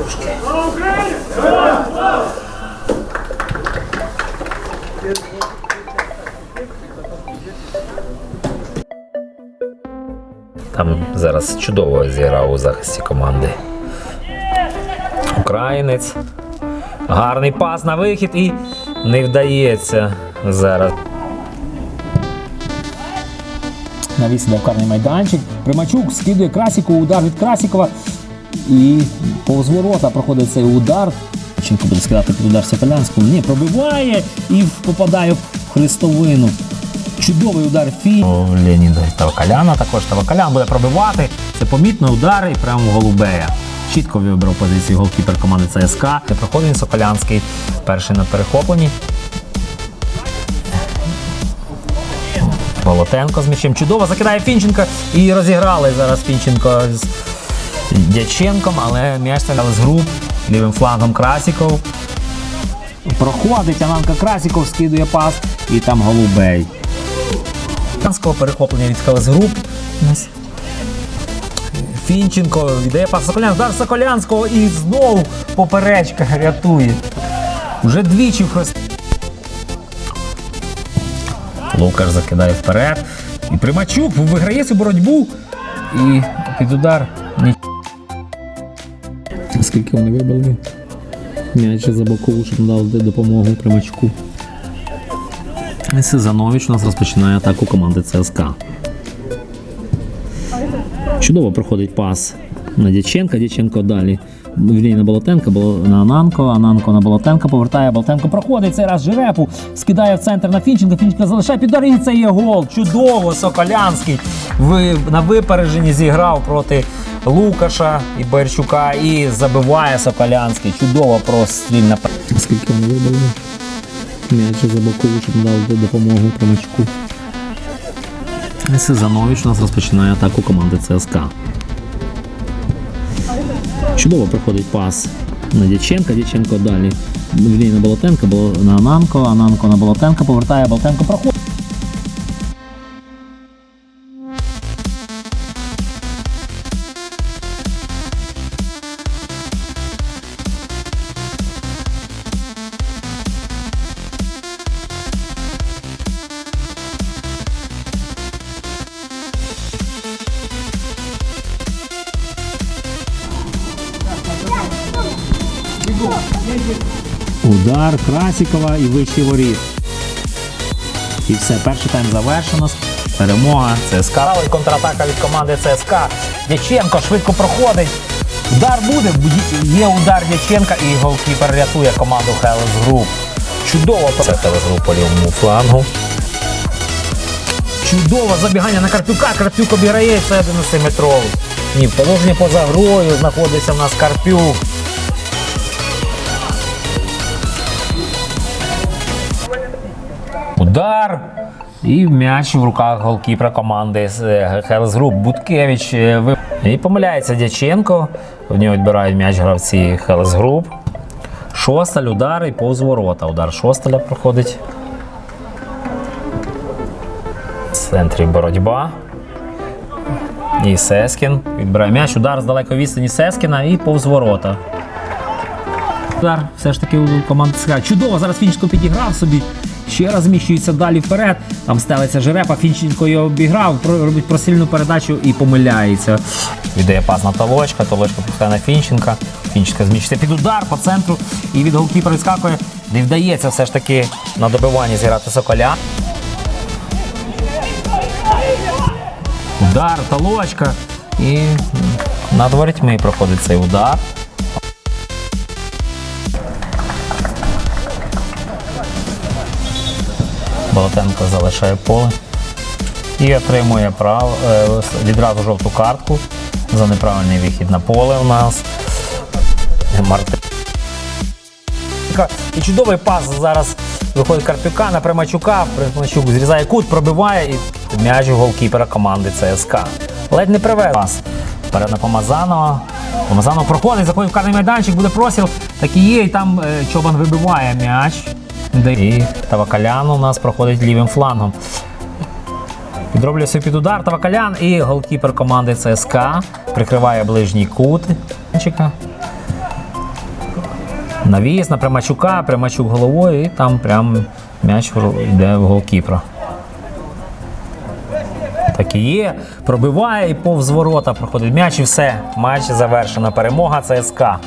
трошки. Там зараз чудово зіграв у захисті команди. Українець. Гарний пас на вихід і не вдається зараз. Навіс карний майданчик. Примачук скидує Красіку, удар від Красікова. І повз ворота проходить цей удар. Чинко буде скидати під удар Соколянському. Ні, пробиває і попадає в хрестовину. Чудовий удар Фі. У Тавакаляна також Тавакалян буде пробивати. Це помітний удар і прямо в Голубея. Чітко вибрав позицію голкіпер команди ЦСКА. Де проходить Соколянський. Перший на перехопленні. Болотенко з м'ячем чудово закидає Фінченка і розіграли зараз Фінченко з Дяченком, але м'яч стріляли з груп лівим флангом Красіков. Проходить Ананка Красіков, скидує пас, і там голубей. Канського перехоплення від Хелесгруп. Фінченко віддає пас Соколян, удар Соколянського і знову поперечка рятує. Вже двічі в хрест. Лукаш закидає вперед. І Примачук виграє цю боротьбу. І під удар. Скільки вони вибили? М'яч за бокову, щоб дав допомогу Примачку. Сезанович у нас розпочинає атаку команди ЦСКА. Чудово проходить пас на Дяченка. Дяченко далі. Вірні на Болотенка, Бол- на Ананко, Ананко на Болотенка повертає, Болотенко проходить цей раз Жерепу, скидає в центр на Фінченка, Фінченка залишає під це є гол. Чудово Соколянський на випередженні зіграв проти Лукаша і Берчука і забиває Соколянський. Чудово простріль на Скільки вони вибили? М'яч за бокову, щоб дав допомогу Примачку. І Сезанович у нас розпочинає атаку команди ЦСКА. Чудово проходить пас на Дяченка, Дяченко далі. Вірні на Болотенка, на Ананко, Ананко на Болотенка повертає, Болотенко проходить. Удар Красікова і вищий воріт. І все, перший тайм завершено. Перемога ЦСКА. І контратака від команди ЦСКА. Дяченко швидко проходить. Удар буде. Є удар Дяченка і голкіпер рятує команду Хелес Груп. Чудово. Це Хелес Груп по лівому флангу. Чудово забігання на Карпюка. Карпюк обіграє це 11-метровий. Ні, в положенні поза грою знаходиться в нас Карпюк. Удар. І м'яч в руках голкіпера команди Хелс Груп Буткевич. е, І помиляється Дяченко. В нього відбирають м'яч гравці Хелс Груп. Шосталь, удар і повз ворота. Удар Шосталя проходить. В центрі боротьба. І Сескін. Відбирає м'яч. Удар з далекої відстані Сескіна і повз ворота. Удар все ж таки у команди ЦСКА. Чудово, зараз Фінченко підіграв собі. Ще раз далі вперед. Там стелиться Жерепа, Фінченко його обіграв, робить просильну передачу і помиляється. Віддає пас на Толочка, Толочка пускає на Фінченка. Фінченка зміщується під удар по центру і від голкіпера відскакує. Не вдається все ж таки на добиванні зіграти Соколя. Удар, Толочка. І над ворітьми проходить цей удар. Болотенко залишає поле і отримує прав, е, відразу жовту картку за неправильний вихід на поле у нас. І чудовий пас зараз виходить Карпюка на Примачука. Примачук зрізає кут, пробиває і м'яч у голкіпера команди ЦСКА. Ледь не привез пас. Вперед на Помазанова. Помазанов проходить, заходить в карний майданчик, буде просіл. Так і є, і там е, Чобан вибиває м'яч. І Тавакалян у нас проходить лівим флангом. Підроблює собі під удар Тавакалян і голкіпер команди ЦСКА прикриває ближній кут. Навіс на Примачука, Примачук головою, і там прям м'яч йде в голкіпера. Так і є. Пробиває і повз ворота проходить м'яч і все. Матч завершено. Перемога ЦСКА.